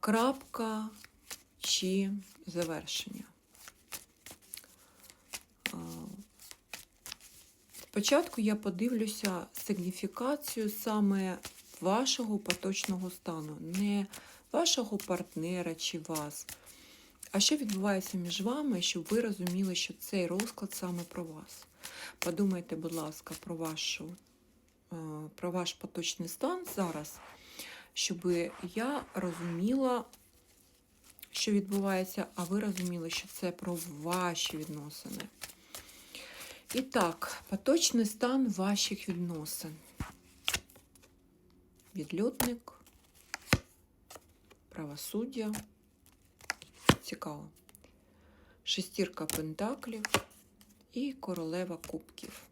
крапка чи завершення. Спочатку я подивлюся сигніфікацію саме вашого поточного стану, не вашого партнера чи вас. А що відбувається між вами, щоб ви розуміли, що цей розклад саме про вас? Подумайте, будь ласка, про вашу, про ваш поточний стан зараз, щоб я розуміла, що відбувається, а ви розуміли, що це про ваші відносини. І так, поточний стан ваших відносин. Відльотник, правосуддя. Цікаво. Шестірка пентаклів і королева кубків.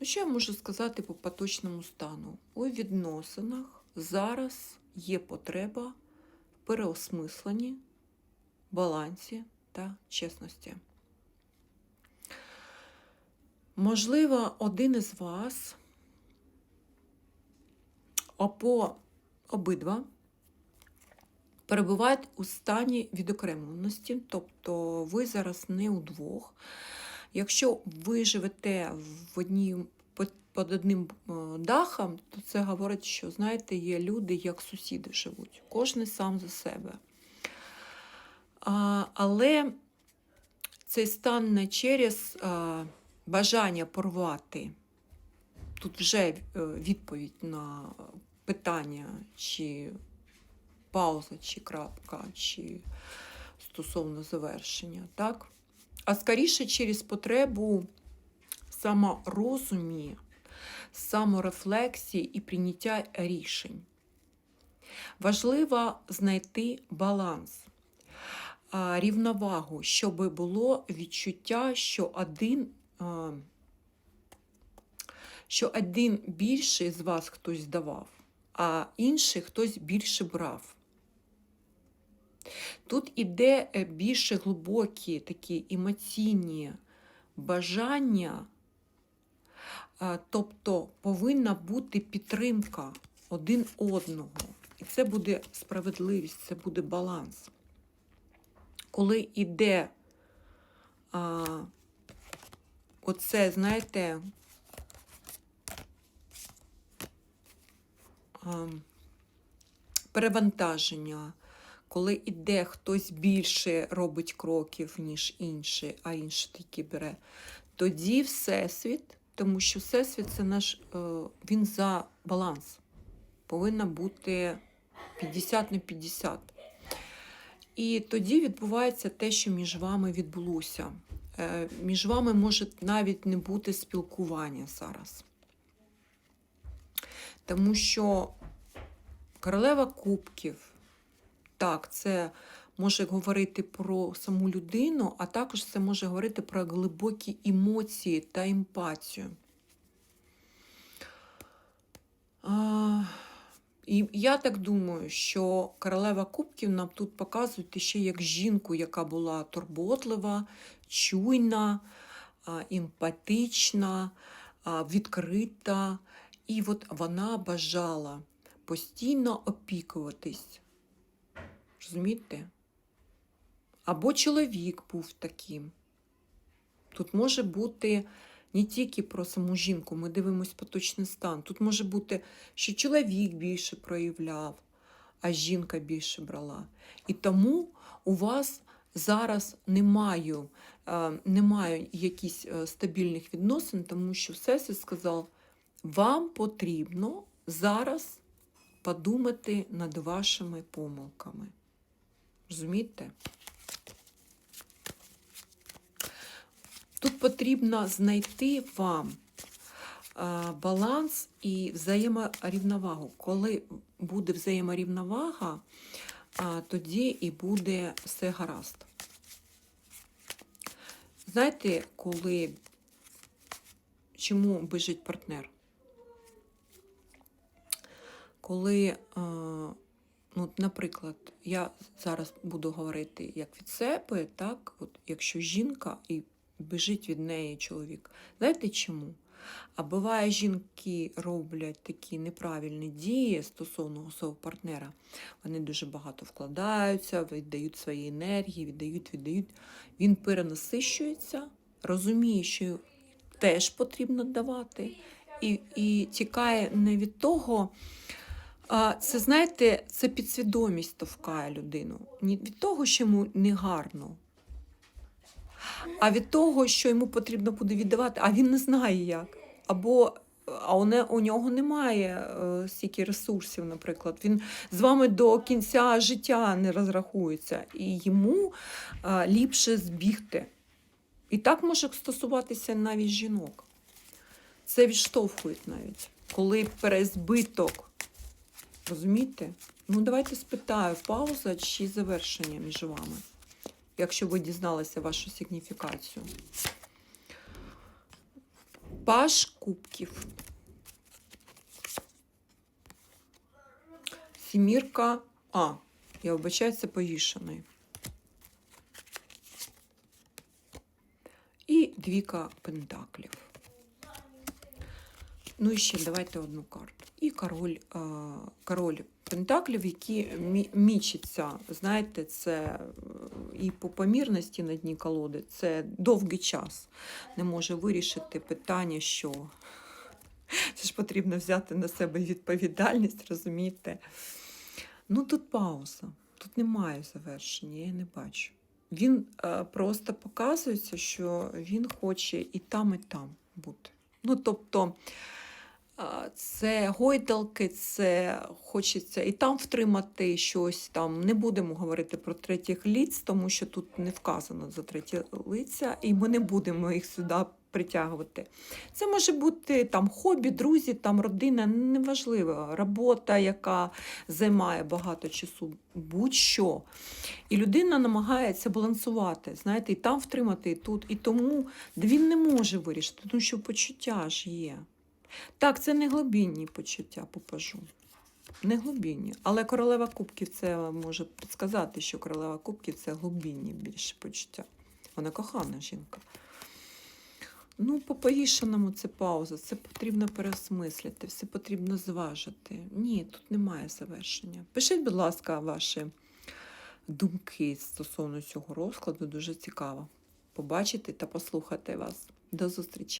Ну, що я можу сказати по поточному стану? У відносинах зараз є потреба в переосмисленні, балансі та чесності. Можливо, один із вас або обидва перебувають у стані відокремленості, тобто ви зараз не удвох. Якщо ви живете в одній під одним е, дахом, то це говорить, що знаєте, є люди, як сусіди живуть, кожен сам за себе. А, але цей стан не через а, бажання порвати. Тут вже е, відповідь на питання, чи пауза, чи крапка, чи стосовно завершення, так? А скоріше через потребу саморозумі, саморефлексії і прийняття рішень. Важливо знайти баланс, рівновагу, щоб було відчуття, що один, що один більше з вас хтось давав, а інший хтось більше брав. Тут іде е, більше глибокі такі емоційні бажання, тобто повинна бути підтримка один одного. І це буде справедливість, це буде баланс. Коли йде а, оце, знаєте, а, перевантаження, коли іде хтось більше робить кроків, ніж інший, а інший тільки бере, тоді Всесвіт, тому що Всесвіт це наш, е, він за баланс. Повинна бути 50 на 50. І тоді відбувається те, що між вами відбулося. Е, Між вами може навіть не бути спілкування зараз. Тому що королева кубків, так, це може говорити про саму людину, а також це може говорити про глибокі емоції та емпатію. А, і я так думаю, що королева кубків нам тут показують ще як жінку, яка була турботлива, чуйна, емпатична, відкрита. І от вона бажала постійно опікуватись. Розумієте? Або чоловік був таким. Тут може бути не тільки про саму жінку, ми дивимося поточний стан. Тут може бути, що чоловік більше проявляв, а жінка більше брала. І тому у вас зараз немає, е, немає якісь е, стабільних відносин, тому що Всесвіт сказав, вам потрібно зараз подумати над вашими помилками. Розумієте? Тут потрібно знайти вам баланс і взаєморівновагу. Коли буде взаєморівновага, тоді і буде все гаразд. Знаєте, коли чому біжить партнер? Коли, ну, наприклад, я зараз буду говорити як від себе, так, от якщо жінка і біжить від неї чоловік. Знаєте чому? А буває, жінки роблять такі неправильні дії стосовно свого партнера. Вони дуже багато вкладаються, віддають свої енергії, віддають, віддають. Він перенасищується, розуміє, що теж потрібно давати, і, і тікає не від того. Це, знаєте, це підсвідомість товкає людину. Від того, що йому негарно, а від того, що йому потрібно буде віддавати, а він не знає як. Або а у, нього немає е, стільки ресурсів, наприклад. Він з вами до кінця життя не розрахується, і йому е, ліпше збігти. І так може стосуватися навіть жінок. Це відштовхує навіть, коли перезбиток. Розумієте? Ну, давайте спитаю, пауза чи завершення між вами, якщо ви дізналися вашу сигніфікацію. Паш кубків. Сімірка. А, я вибачаю, це повішений. І двіка пентаклів. Ну і ще давайте одну карту. І король, е, король пентаклів, які мі- мічиться. Знаєте, це е, і по помірності на дні колоди, це довгий час. Не може вирішити питання, що це ж потрібно взяти на себе відповідальність, розумієте? Ну тут пауза, тут немає завершення, я не бачу. Він е, просто показується, що він хоче і там, і там бути. Ну, тобто, це гойдалки, це хочеться і там втримати щось там. Не будемо говорити про третіх лиць, тому що тут не вказано за треті лиця, і ми не будемо їх сюди притягувати. Це може бути там хобі, друзі, там родина, неважливо, робота, яка займає багато часу, будь-що. І людина намагається балансувати, знаєте, і там втримати, і тут. І тому він не може вирішити, тому що почуття ж є. Так, це не глибинні почуття, попажу. Не глибинні. Але королева кубків це може підсказати, що королева кубків це глибинні більше почуття. Вона кохана жінка. Ну, по повішеному це пауза, це потрібно переосмислити, все потрібно зважити. Ні, тут немає завершення. Пишіть, будь ласка, ваші думки стосовно цього розкладу. Дуже цікаво побачити та послухати вас. До зустрічі!